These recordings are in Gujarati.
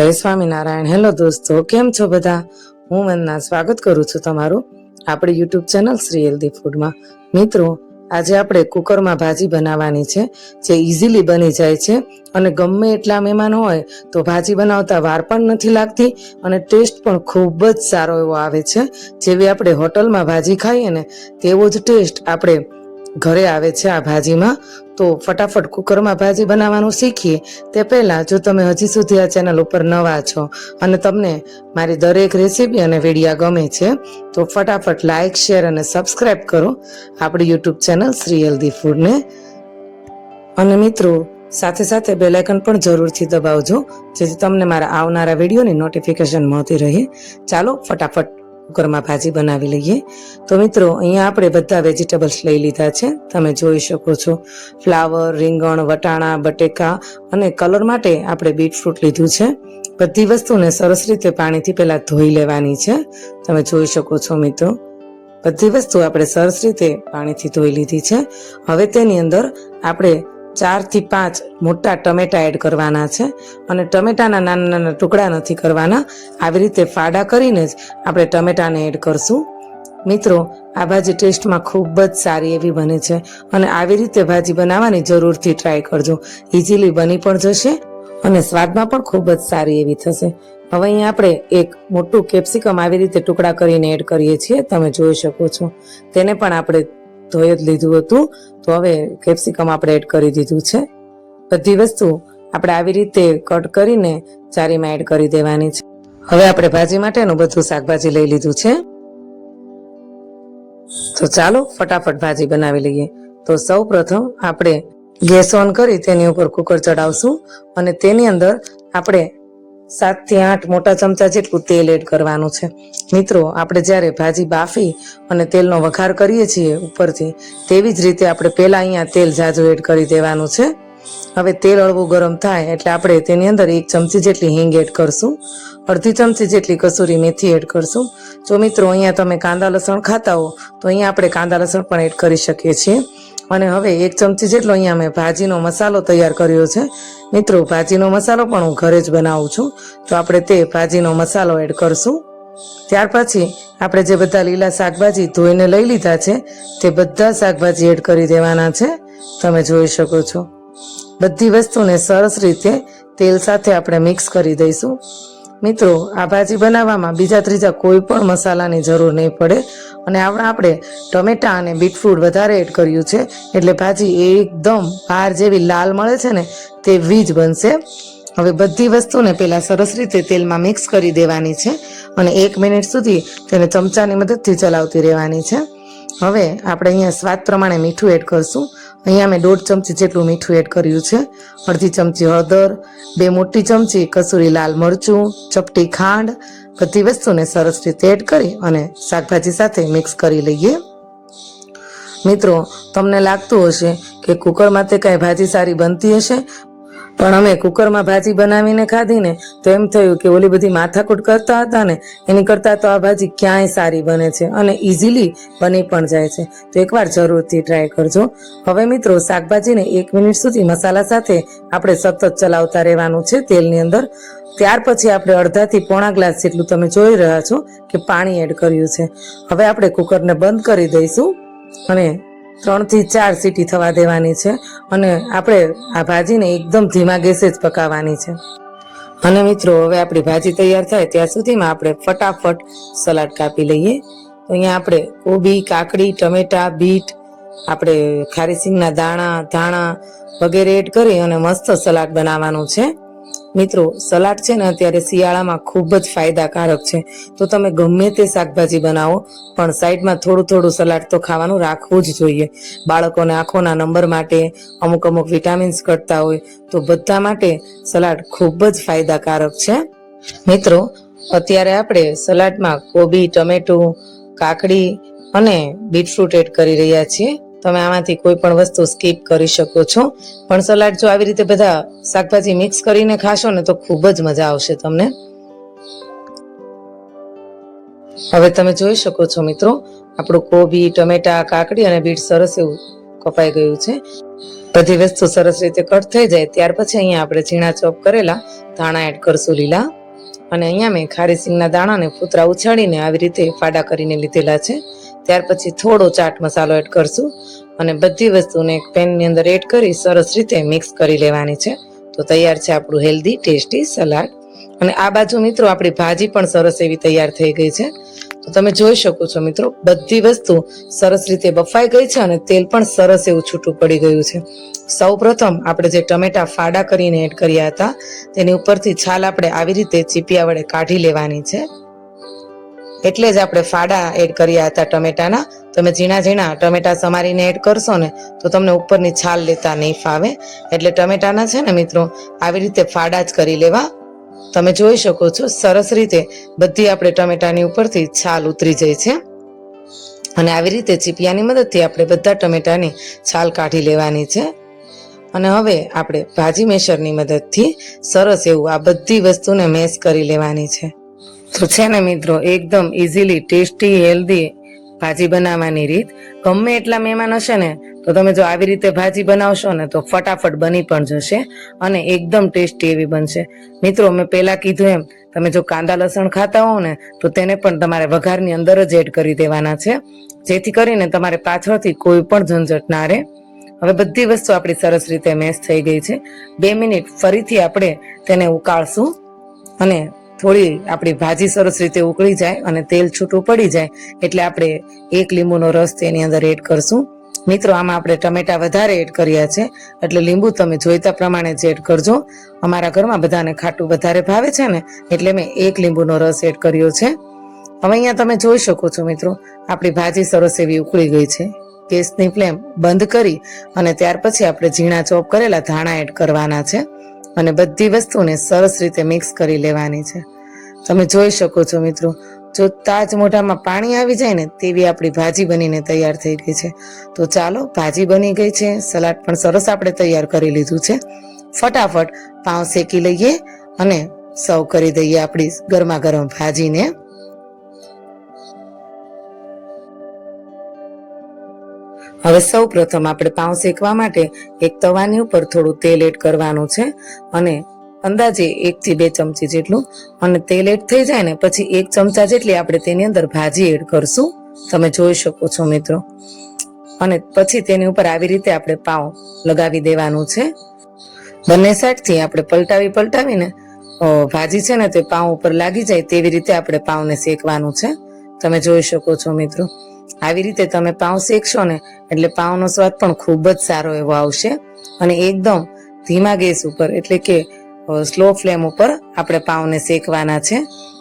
જય સ્વામિનારાયણ. હેલો દોસ્તો, કેમ છો બધા? હું વંદના સ્વાગત કરું છું તમારું આપણી યુટ્યુબ ચેનલ શ્રી હેલ્ધી ફૂડમાં. મિત્રો, આજે આપણે કુકરમાં ભાજી બનાવવાની છે, જે ઇઝીલી બની જાય છે અને ગમે એટલા મહેમાન હોય તો ભાજી બનાવતા વાર પણ નથી લાગતી અને ટેસ્ટ પણ ખૂબ જ સારો એવો આવે છે. જેવી આપણે હોટલમાં ભાજી ખાઈએ ને, તેવો જ ટેસ્ટ આપણે ઘરે આવે છે આ ભાજીમાં, તો ફટાફટ કુકરમાં ભાજી બનાવવાનું શીખીએ. તે પહેલાં જો તમે હજી સુધી આ ચેનલ ઉપર નવા છો અને તમને મારી દરેક રેસીપી અને વિડીયા ગમે છે, તો ફટાફટ લાઇક શેર અને સબસ્ક્રાઇબ કરો. આપણી યુટ્યુબ ચેનલ શ્રી હેલ્ધી ફૂડને. અને મિત્રો, સાથે સાથે બેલ આઇકન પણ જરૂરથી દબાવજો, જેથી તમને મારા આવનારા વિડીયોની નોટિફિકેશન મળતી રહે. ચાલો, ફટાફટ કુકરમાં ભાજી બનાવી લઈએ. તો મિત્રો, અહીંયા આપણે બધા વેજીટેબલ્સ લઈ લીધા છે. તમે જોઈ શકો છો. ફ્લાવર, રીંગણ, વટાણા, બટેકા અને કલર માટે આપણે બીટફ્રૂટ લીધું છે. બધી વસ્તુને સરસ રીતે પાણીથી પહેલાં ધોઈ લેવાની છે. તમે જોઈ શકો છો મિત્રો. બધી વસ્તુ આપણે સરસ રીતે પાણીથી ધોઈ લીધી છે. હવે તેની અંદર આપણે ચારથી પાંચ મોટા ટમેટા એડ કરવાના છે. અને ટમેટાના નાના નાના ટુકડા નથી કરવાના. આવી રીતે ફાડા કરીને જ આપણે ટમેટાને એડ કરશું. મિત્રો, આ ભાજી ટેસ્ટમાં ખૂબ જ સારી એવી બને છે. અને આવી રીતે ભાજી બનાવવાની જરૂરથી ટ્રાય કરજો. ઇઝીલી બની પણ જશે અને સ્વાદમાં પણ ખૂબ જ સારી એવી થશે. હવે અહીં આપણે એક મોટું કેપ્સિકમ આવી રીતે ટુકડા કરીને એડ કરીએ છીએ. તમે જોઈ શકો છો. તેને પણ આપણે ધોઈ જ લીધું હતું. તો હવે કેપ્સિકમ આપણે એડ કરી દીધું છે. બધી વસ્તુ આપણે આવી રીતે કટ કરીને ચારીમાં એડ કરી દેવાની છે. હવે આપણે ભાજી માટેનું બધું શાકભાજી લઈ લીધું છે. તો ચાલો ફટાફટ ભાજી બનાવી લઈએ. તો સૌ પ્રથમ આપણે ગેસ ઓન કરી તેની ઉપર કુકર ચડાવશું અને તેની અંદર આપણે સાતથી આઠ મોટા ચમચા જેટલું તેલ એડ કરવાનું છે. મિત્રો, આપણે જ્યારે ભાજી બાફી અને તેલનો વઘાર કરીએ છીએ ઉપરથી, તેવી જ રીતે આપણે પહેલાં અહીંયા તેલ જાજુ એડ કરી દેવાનું છે. હવે તેલ હળવું ગરમ થાય એટલે આપણે તેની અંદર એક ચમચી જેટલી હિંગ એડ કરશું. અડધી ચમચી જેટલી કસૂરી મેથી એડ કરશું. જો મિત્રો, અહીંયા તમે કાંદા લસણ ખાતા હો, તો અહીંયા આપણે કાંદા લસણ પણ એડ કરી શકીએ છીએ. અને હવે એક ચમચી જેટલો અહીંયા મેં ભાજીનો મસાલો તૈયાર કર્યો છે. મિત્રો, ભાજીનો મસાલો પણ હું ઘરે જ બનાવું છું. તો આપણે તે ભાજીનો મસાલો એડ કરશું. ત્યાર પછી આપણે જે બધા લીલા શાકભાજી ધોઈને લઈ લીધા છે, તે બધા શાકભાજી એડ કરી દેવાના છે. તમે જોઈ શકો છો. બધી વસ્તુને સરસ રીતે તેલ સાથે આપણે મિક્સ કરી દઈશું. મિત્રો, આ ભાજી બનાવવામાં બીજા ત્રીજા કોઈ પણ મસાલાની જરૂર નહીં પડે અને આમાં આપણે ટમેટા અને બીટફ્રૂટ વધારે એડ કર્યું છે. એટલે ભાજી એકદમ બહાર જેવી લાલ મળે છે ને તેવી જ બનશે. હવે બધી વસ્તુને પહેલાં સરસ રીતે તેલમાં મિક્સ કરી દેવાની છે અને એક મિનિટ સુધી તેને ચમચાની મદદથી ચલાવતી રહેવાની છે. હવે આપણે અહીંયા સ્વાદ પ્રમાણે મીઠું એડ કરશું. અહીંયા મેં દોઢ ચમચી જેટલું મીઠું એડ કર્યું છે. અડધી ચમચી હળદર, બે મોટી ચમચી કસૂરી લાલ મરચું, ચપટી ખાંડ, બધી વસ્તુને સરસ રીતે એડ કરી અને શાકભાજી સાથે મિક્સ કરી લઈએ. મિત્રો, તમને લાગતું હશે કે કુકરમાં તે કાંઈ ભાજી સારી બનતી હશે પણ અમે કુકરમાં ભાજી બનાવીને ખાધી ને તો એમ થયું કે ઓલી બધી માથાકૂટ કરતા હતા ને, એની કરતાં તો આ ભાજી ક્યાંય સારી બને છે અને ઇઝીલી બની પણ જાય છે. તો એકવાર જરૂરથી ટ્રાય કરજો. હવે મિત્રો, શાકભાજીને એક મિનિટ સુધી મસાલા સાથે આપણે સતત ચલાવતા રહેવાનું છે તેલની અંદર. ત્યાર પછી આપણે અડધાથી પોણા ગ્લાસ જેટલું તમે જોઈ રહ્યા છો કે પાણી એડ કર્યું છે. હવે આપણે કુકરને બંધ કરી દઈશું અને ત્રણથી ચાર સીટી થવા દેવાની છે અને આપણે આ ભાજીને એકદમ ધીમા ગેસે જ પકાવવાની છે. અને મિત્રો, હવે આપણી ભાજી તૈયાર થાય ત્યાં સુધીમાં આપણે ફટાફટ સલાડ કાપી લઈએ. તો અહીંયા આપણે કોબી, કાકડી, ટમેટા, બીટ, આપણે ખારી સિંગના દાણા, ધાણા વગેરે એડ કરી અને મસ્ત સલાડ બનાવવાનું છે. મિત્રો, સલાડ છે ને અત્યારે શિયાળામાં ખૂબ જ ફાયદાકારક છે. તો તમે ગમે તે શાકભાજી બનાવો, પણ સાઈડમાં થોડું થોડું સલાડ તો ખાવાનું રાખવું જ જોઈએ. બાળકોને આંખોના નંબર માટે, અમુક અમુક વિટામિન્સ ઘટતા હોય, તો બધા માટે સલાડ ખૂબ જ ફાયદાકારક છે. મિત્રો, અત્યારે આપણે સલાડમાં કોબી, ટમેટું, કાકડી અને બીટફ્રૂટ એડ કરી રહ્યા છીએ. તમે આમાંથી કોઈ પણ વસ્તુ સ્કીપ કરી શકો છો. પણ સલાડ જો આવી રીતે બધા શાકભાજી મિક્સ કરીને ખાશો ને તો ખૂબ જ મજા આવશે તમને. હવે તમે જોઈ શકો છો મિત્રો, આપણું કોબી, ટમેટા, કાકડી અને બીટ સરસ એવું કપાઈ ગયું છે. બધી વસ્તુ સરસ રીતે કટ થઈ જાય, ત્યાર પછી અહીંયા આપણે ઝીણા ચોપ કરેલા ધાણા એડ કરશું લીલા. અને અહીંયા મેં ખારી સિંગના દાણાને ફૂતરા ઉછાળીને આવી રીતે ફાડા કરીને લીધેલા છે. ત્યાર પછી થોડો ચાટ મસાલો એડ કરશું અને બધી વસ્તુને એક પેનની અંદર એડ કરી સરસ રીતે મિક્સ કરી લેવાની છે. તો તૈયાર છે આપણું હેલ્ધી ટેસ્ટી સલાડ અને આ બાજુ મિત્રો આપણી ભાજી પણ સરસ એવી તૈયાર થઈ ગઈ છે. તો તમે જોઈ શકો છો મિત્રો, બધી વસ્તુ સરસ રીતે બફાઈ ગઈ છે અને તેલ પણ સરસ એવું છૂટું પડી ગયું છે. સૌ પ્રથમ આપણે જે ટમેટા ફાડા કરીને એડ કર્યા હતા, તેની ઉપરથી છાલ આપણે આવી રીતે ચીપિયા વડે કાઢી લેવાની છે. એટલે જ આપણે ફાડા એડ કર્યા હતા ટમેટાના. તમે ઝીણા ઝીણા ટમેટા સમારીને એડ કરશો ને, તો તમને ઉપરની છાલ લેતા નહીં ફાવે. એટલે ટમેટાના છે ને મિત્રો, આવી રીતે ફાડા જ કરી લેવા. તમે જોઈ શકો છો, સરસ રીતે બધી આપણે ટમેટાની ઉપરથી છાલ ઉતરી જાય છે. અને આવી રીતે ચીપિયાની મદદથી આપણે બધા ટમેટાની છાલ કાઢી લેવાની છે. અને હવે આપણે ભાજી મેશરની મદદથી સરસ એવું આ બધી વસ્તુને મેશ કરી લેવાની છે. તો છે ને મિત્રો, એકદમ ઇઝીલી ટેસ્ટી હેલ્ધી ભાજી બનાવવાની રીત. ગમે એટલા મહેમાન હશે ને, તો તમે જો આવી રીતે ભાજી બનાવશો ને, તો ફટાફટ બની પણ જશે અને એકદમ ટેસ્ટી એવી બનશે. મિત્રો, મેં પહેલા કીધું એમ, તમે જો કાંદા લસણ ખાતા હો ને, તો તેને પણ તમારે વઘારની અંદર જ એડ કરી દેવાના છે. જેથી કરીને તમારે પાછળથી કોઈ પણ ઝંઝટ ના રહે. હવે બધી વસ્તુ આપણી સરસ રીતે મેશ થઈ ગઈ છે. બે મિનિટ ફરીથી આપણે તેને ઉકાળશું અને થોડી આપણી ભાજી સરસ રીતે ઉકળી જાય અને તેલ છૂટું પડી જાય એટલે આપણે એક લીંબુનો રસ તેની અંદર એડ કરશું. મિત્રો, આમાં આપણે ટમેટા વધારે એડ કર્યા છે, એટલે લીંબુ તમે જોઈતા પ્રમાણે જ એડ કરજો. અમારા ઘરમાં બધાને ખાટું વધારે ભાવે છે ને, એટલે મેં એક લીંબુનો રસ એડ કર્યો છે. હવે અહીંયા તમે જોઈ શકો છો મિત્રો, આપણી ભાજી સરસ એવી ઉકળી ગઈ છે. ગેસની ફ્લેમ બંધ કરી અને ત્યાર પછી આપણે ઝીણા ચોપ કરેલા ધાણા એડ કરવાના છે. અને બધી વસ્તુને સરસ રીતે મિક્સ કરી લેવાની છે. તમે જોઈ શકો છો મિત્રો, જો તાજ મોઢામાં પાણી આવી જાય ને તેવી આપણી ભાજી બનીને તૈયાર થઈ ગઈ છે. તો ચાલો, ભાજી બની ગઈ છે. સલાડ પણ સરસ આપણે તૈયાર કરી લીધું છે. ફટાફટ પાઉં શેકી લઈએ અને સર્વ કરી દઈએ આપણી ગરમા ગરમ ભાજીને. હવે સૌ પ્રથમ આપણે પાઉં શેકવા માટે એક તવાની ઉપર થોડું તેલ એડ કરવાનું છે અને અંદાજે એક થી બે ચમચી જેટલું અને તેલ એડ થઈ જાય ને પછી એક ચમચા જેટલી આપણે તેની અંદર ભાજી એડ કરશું. તમે જોઈ શકો છો મિત્રો. અને પછી તેની ઉપર આવી રીતે આપણે પાઉં લગાવી દેવાનું છે. બંને સાઈડથી આપણે પલટાવી પલટાવીને ભાજી છે ને તે પાઉં ઉપર લાગી જાય તેવી રીતે આપણે પાઉંને શેકવાનું છે. તમે જોઈ શકો છો મિત્રો. આવી રીતે તમે પાઉં શેકશો ને, એટલે પાઉંનો સ્વાદ પણ ખૂબ જ સારો એવો આવશે. અને એકદમ ધીમા ગેસ ઉપર, એટલે કે સ્લો ફ્લેમ ઉપર આપણે પાઉંને શેકવાના છે.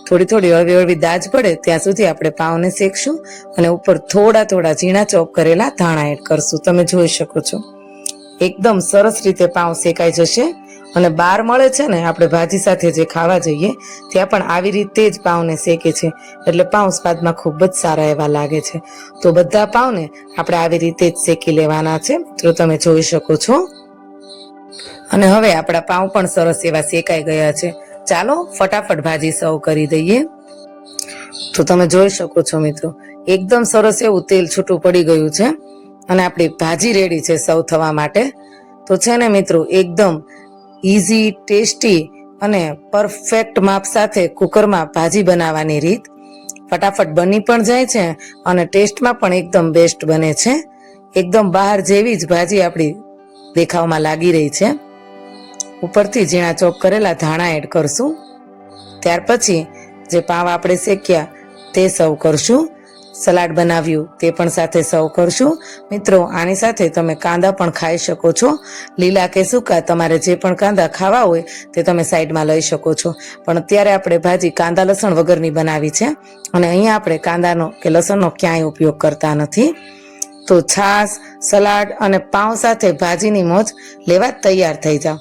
થોડી થોડી હળવી હળવી દાજ પડે, ત્યાં સુધી આપણે પાઉંને શેકશું અને ઉપર થોડા થોડા ઝીણા ચોપ કરેલા ધાણા એડ કરશું. તમે જોઈ શકો છો. એકદમ સરસ રીતે પાઉં શેકાઈ જશે. અને બાર મળે છે ને, આપણે ભાજી સાથે જે ખાવા જઈએ, ત્યાં પણ આવી રીતે જ પાઉને શેકે છે. એટલે પાઉં સ્વાદમાં ખૂબ જ સારા એવા લાગે છે. તો બધા પાઉને આપણે આવી રીતે જ શેકી લેવાના છે. તો તમે જોઈ શકો છો. અને હવે આપણા પાઉં પણ સરસ એવા શેકાઈ ગયા છે. ચાલો ફટાફટ ભાજી સર્વ કરી દઈએ. તો તમે જોઈ શકો છો મિત્રો, એકદમ સરસ એવું તેલ છૂટું પડી ગયું છે. અને આપણી ભાજી રેડી છે સર્વ થવા માટે. તો છે ને મિત્રો, એકદમ ઇઝી ટેસ્ટી અને પરફેક્ટ માપ સાથે કુકરમાં ભાજી બનાવવાની રીત ફટાફટ બની પણ જાય છે અને ટેસ્ટમાં પણ એકદમ બેસ્ટ બને છે. એકદમ બહાર જેવી જ ભાજી આપણી દેખાવમાં લાગી રહી છે. ઉપરથી ઝીણા ચોપ કરેલા ધાણા એડ કરશું. ત્યાર પછી જે પાવ આપણે શેક્યા તે સર્વ કરશું. સલાડ બનાવ્યું, તે પણ સાથે સર્વ કરશું. મિત્રો, આની સાથે તમે કાંદા પણ ખાઈ શકો છો. લીલા કે સૂકા, તમારે જે પણ કાંદા ખાવા હોય, તે તમે સાઈડમાં લઈ શકો છો. પણ અત્યારે આપણે ભાજી કાંદા લસણ વગરની બનાવી છે. અને અહીંયા આપણે કાંદાનો કે લસણનો ક્યાંય ઉપયોગ કરતા નથી. તો છાશ, સલાડ અને પાઉં સાથે ભાજીની મોજ લેવા તૈયાર થઈ જાઓ.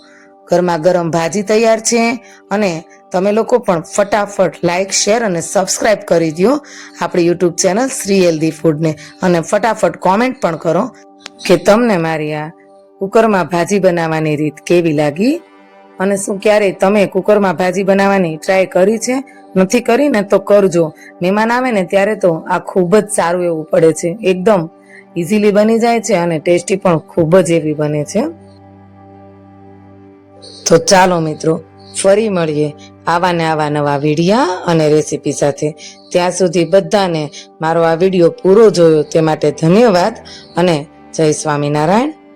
ગરમા ગરમ ભાજી તૈયાર છે અને તમે લોકો પણ ફટાફટ લાઈક શેર અને સબસ્ક્રાઇબ કરી દો આપણી યુટ્યુબ ચેનલ શ્રી હેલ્ધી ફૂડને અને ફટાફટ કોમેન્ટ પણ કરો કે તમને મારી આ કુકરમાં ભાજી બનાવવાની રીત કેવી લાગી અને શું ક્યારેય તમે કુકરમાં ભાજી બનાવવાની ટ્રાય કરી છે? નથી કરી ને તો કરજો. મહેમાન આવે ને ત્યારે તો આ ખૂબ જ સારું એવું પડે છે. એકદમ ઇઝીલી બની જાય છે અને ટેસ્ટી પણ ખૂબ જ એવી બને છે. તો ચાલો મિત્રો ફરી મળીએ આવા ને આવા નવા વિડીયા અને રેસીપી સાથે. ત્યાં સુધી બધાને મારો આ વીડિયો પૂરો જોયો તે માટે ધન્યવાદ અને જય સ્વામિનારાયણ.